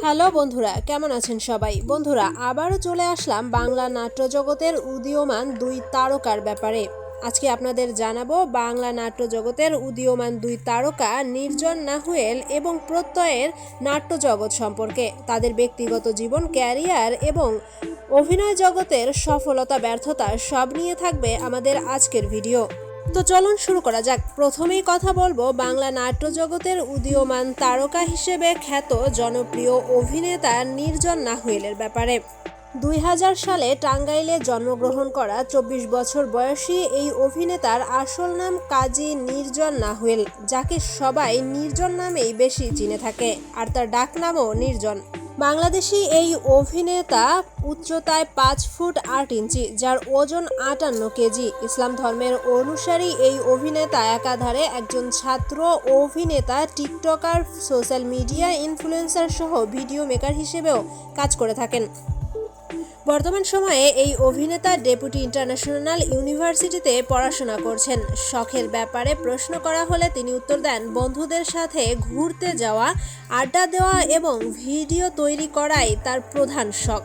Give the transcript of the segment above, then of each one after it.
Hello বন্ধুরা, কেমন আছেন সবাই? বন্ধুরা, আবারও চলে আসলাম বাংলা নাট্য জগতের উদীয়মান দুই তারকার ব্যাপারে। আজকে আপনাদের জানাব বাংলা নাট্য জগতের উদীয়মান দুই তারকা নির্জন নাহুয়েল এবং প্রত্যয়ের নাট্য জগৎ সম্পর্কে, তাদের ব্যক্তিগত জীবন, ক্যারিয়ার এবং অভিনয় জগতের সফলতা, ব্যর্থতা সব নিয়ে থাকবে আমাদের আজকের ভিডিও। তো চলুন শুরু করা যাক। প্রথমেই কথা বলব বাংলা নাট্য জগতের উদীয়মান তারকা হিসেবে খ্যাত জনপ্রিয় অভিনেতা নির্জন নাহুয়েলের ব্যাপারে। দুই হাজার সালে টাঙ্গাইলে জন্মগ্রহণ করা চব্বিশ বছর বয়সী এই অভিনেতার আসল নাম কাজী নির্জন নাহুয়েল, যাকে সবাই নির্জন নামেই বেশি চিনে থাকে, আর তার ডাক নামও নির্জন। বাংলাদেশি এই অভিনেতা উচ্চতায় পাঁচ ফুট আট ইঞ্চি, যার ওজন আটান্ন কেজি। ইসলাম ধর্মের অনুসারী এই অভিনেতা একাধারে একজন ছাত্র, অভিনেতা, টিকটকার, সোশ্যাল মিডিয়া ইনফ্লুয়েন্সার সহ ভিডিও মেকার হিসেবেও কাজ করে থাকেন। বর্তমান সময়ে এই অভিনেতা ডেপুটি ইন্টারন্যাশনাল ইউনিভার্সিটিতে পড়াশোনা করছেন। শখের ব্যাপারে প্রশ্ন করা হলে তিনি উত্তর দেন, বন্ধুদের সাথে ঘুরতে যাওয়া, আড্ডা দেওয়া এবং ভিডিও তৈরি করাই তার প্রধান শখ।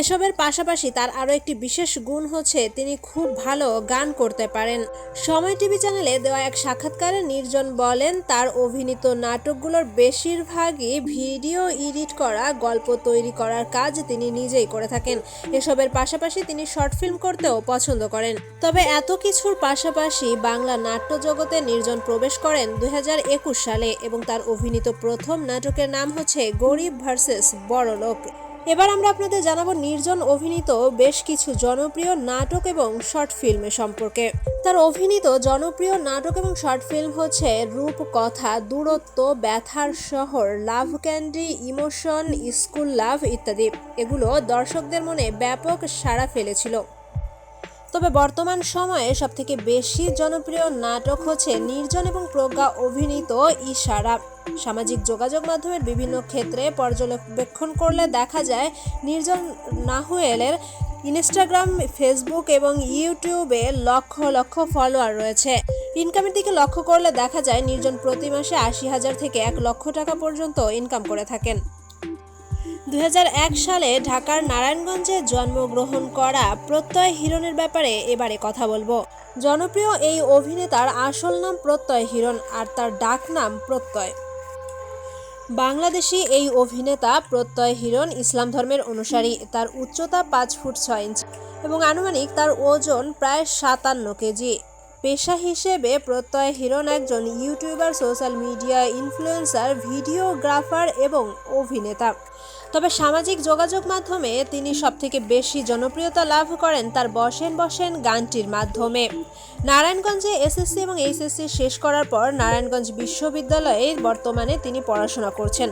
এসবের পাশাপাশি তার আরও একটি বিশেষ গুণ হচ্ছে তিনি খুব ভালো গান করতে পারেন। সময় টিভি চ্যানেলে দেওয়া এক সাক্ষাৎকারে নির্জন বলেন, তার অভিনীত নাটকগুলোর বেশিরভাগই ভিডিও এডিট করা, গল্প তৈরি করার কাজ তিনি নিজেই করে থাকেন। এসবের পাশাপাশি তিনি শর্ট ফিল্ম করতেও পছন্দ করেন। তবে এত কিছুর পাশাপাশি বাংলা নাট্য জগতে নির্জন প্রবেশ করেন দু হাজার একুশ সালে এবং তার অভিনীত প্রথম নাটকের নাম হচ্ছে গরিব ভার্সেস বড়লোক। এবার আমরা আপনাদের জানাব নির্জন অভিনীত বেশ কিছু জনপ্রিয় নাটক এবং শর্ট ফিল্মের সম্পর্কে। তার অভিনীত জনপ্রিয় নাটক এবং শর্ট ফিল্ম হচ্ছে রূপকথা, দূরত্ব, ব্যথার শহর, love candy, emotion, school love ইত্যাদি। এগুলো দর্শকদের মনে ব্যাপক সাড়া ফেলেছিল। তবে বর্তমান সময়ে সবথেকে বেশি জনপ্রিয় নাটক হচ্ছে নির্জন এবং প্রজ্ঞা অভিনীত ইশারা। সামাজিক যোগাযোগ মাধ্যমের বিভিন্ন ক্ষেত্রে পর্যবেক্ষণ করলে দেখা যায় নির্জন নাহুয়েলের ইনস্টাগ্রাম, ফেসবুক এবং ইউটিউবে লক্ষ লক্ষ ফলোয়ার রয়েছে। ইনকামের দিকে লক্ষ্য করলে দেখা যায় নির্জন প্রতি মাসে আশি হাজার থেকে এক লক্ষ টাকা পর্যন্ত ইনকাম করে থাকেন। দু হাজার এক সালে ঢাকার নারায়ণগঞ্জে জন্মগ্রহণ করা প্রত্যয় হিরণের ব্যাপারে এবারে কথা বলব। জনপ্রিয় এই অভিনেতার আসল নাম প্রত্যয় হিরণ আর তার ডাক নাম প্রত্যয়। বাংলাদেশি এই অভিনেতা প্রত্যয় হিরণ ইসলাম ধর্মের অনুসারী। তার উচ্চতা পাঁচ ফুট ছয় ইঞ্চ এবং আনুমানিক তার ওজন প্রায় সাতান্ন কেজি। পেশা হিসেবে প্রত্যয় হিরণ একজন YouTuber, social media influencer, videographer এবং অভিনেতা। তবে সামাজিক যোগাযোগ মাধ্যমে তিনি সবথেকে বেশি জনপ্রিয়তা লাভ করেন তার বসেন বসেন গানটির মাধ্যমে। নারায়ণগঞ্জে এসএসসি এবং এইচএসসি শেষ করার পর নারায়ণগঞ্জ বিশ্ববিদ্যালয়ে বর্তমানে তিনি পড়াশোনা করছেন।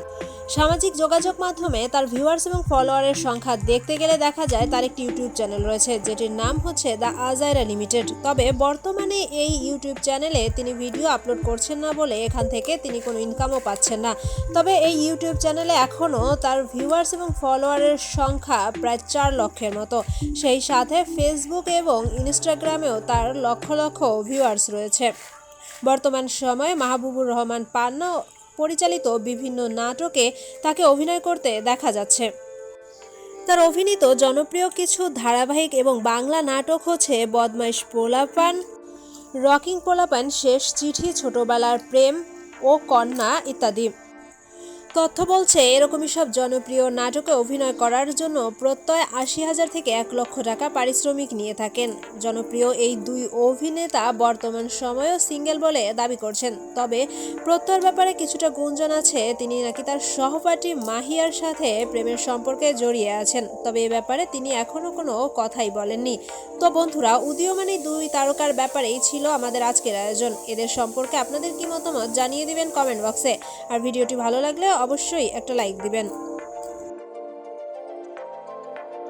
সামাজিক যোগাযোগ মাধ্যমে তার ভিউয়ার্স এবং ফলোয়ারের সংখ্যা দেখতে গেলে দেখা যায় তার একটি ইউটিউব চ্যানেল রয়েছে, যেটির নাম হচ্ছে দ্য আজাইরা লিমিটেড তবে বর্তমানে এই ইউটিউব চ্যানেলে তিনি ভিডিও আপলোড করছেন না বলে এখান থেকে তিনি কোনো ইনকামও পাচ্ছেন না। তবে এই ইউটিউব চ্যানেলে এখনও তার ভিউয়ার্স এবং ফলোয়ারের সংখ্যা প্রায় চার লক্ষের মতো। সেই সাথে ফেসবুক এবং ইনস্টাগ্রামেও তার লক্ষ লক্ষ ভিউয়ার্স রয়েছে। বর্তমান সময়ে মাহবুবুর রহমান পান্না পরিচালিত বিভিন্ন নাটকে তাকে অভিনয় করতে দেখা যাচ্ছে। তার অভিনীত জনপ্রিয় কিছু ধারাবাহিক এবং বাংলা নাটক হচ্ছে বদমাইশ পোলাপান, রকিং পোলাপান, শেষ চিঠি, ছোটবেলার প্রেম ও কন্যা ইত্যাদি। তথ্য বলছে, এরকমই সব জনপ্রিয় নাটকে অভিনয় করার জন্য প্রত্যয় আশি হাজার থেকে এক লক্ষ টাকা পারিশ্রমিক নিয়ে থাকেন। জনপ্রিয় এই দুই অভিনেতা বর্তমান সময়েও সিঙ্গেল বলে দাবি করছেন। তবে প্রত্যয়ের ব্যাপারে কিছুটা গুঞ্জন আছে, তিনি নাকি তার সহপাঠী মাহিয়ার সাথে প্রেমের সম্পর্কে জড়িয়ে আছেন। তবে এ ব্যাপারে তিনি এখনও কোনো কথাই বলেননি। তো বন্ধুরা, উদীয়মান দুই তারকার ব্যাপারেই ছিল আমাদের আজকের আয়োজন। এদের সম্পর্কে আপনাদের কি মতামত জানিয়ে দিবেন কমেন্ট বক্সে। আর ভিডিওটি ভালো লাগলে অবশ্যই একটা লাইক দিবেন।